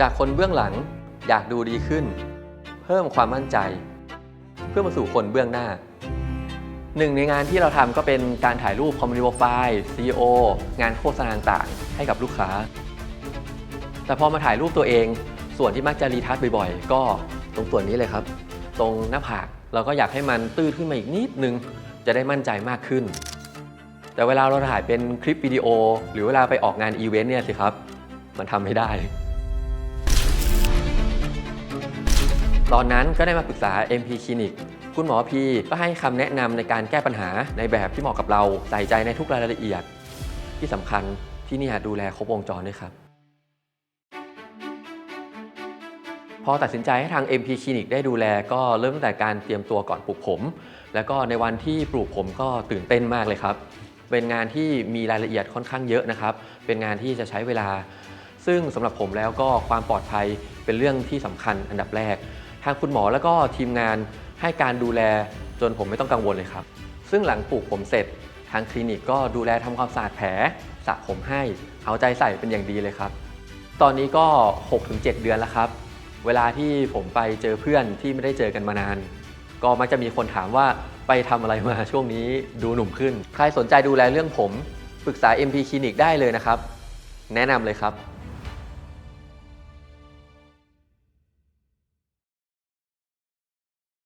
จากคนเบื้องหลังอยากดูดีขึ้น เพิ่มความมั่นใจ เพื่อมาสู่คนเบื้องหน้า หนึ่งในงานที่เราทำก็เป็นการถ่ายรูปคอมมูนิโ f ไฟล์ CEO งานโฆษณาต่างๆ ให้กับลูกค้า แต่พอมาถ่ายรูปตัวเอง ส่วนที่มักจะรีทัชบ่อยๆ ก็ตรงส่วนนี้เลยครับ ตรงหน้าผากเราก็อยากให้มันตื้นขึ้นมาอีกนิดนึง จะได้มั่นใจมากขึ้น แต่เวลาเราถ่ายเป็นคลิปวิดีโอ หรือเวลาไปออกงานอีเวนต์เนี่ยสิครับ มันทำไม่ได้ ตอนนั้นก็ได้มาปรึกษา MP Clinic คุณหมอพีก็ให้คำแนะนำในการแก้ปัญหาในแบบที่เหมาะกับเราใส่ใจในทุกรายละเอียด ที่สำคัญที่นี่ดูแลครบวงจรด้วยครับ พอตัดสินใจให้ทาง MP Clinic ได้ดูแลก็เริ่มตั้งแต่การเตรียมตัวก่อนปลูกผม แล้วก็ในวันที่ปลูกผมก็ตื่นเต้นมากเลยครับ เป็นงานที่มีรายละเอียดค่อนข้างเยอะนะครับ เป็นงานที่จะใช้เวลา ซึ่งสำหรับผมแล้วก็ความปลอดภัยเป็นเรื่องที่สำคัญอันดับแรก ทางคุณหมอแล้วก็ทีมงานให้การดูแลจนผมไม่ต้องกังวลเลยครับ ซึ่งหลังปลูกผมเสร็จ ทางคลินิกก็ดูแลทำความสะอาดแผลสระผมให้เอาใจใส่เป็นอย่างดีเลยครับ ตอนนี้ก็ 6-7 เดือนแล้วครับ เวลาที่ผมไปเจอเพื่อนที่ไม่ได้เจอกันมานาน ก็มักจะมีคนถามว่าไปทำอะไรมาช่วงนี้ดูหนุ่มขึ้น ใครสนใจดูแลเรื่องผมปรึกษา MP Clinic ได้เลยนะครับ แนะนำเลยครับ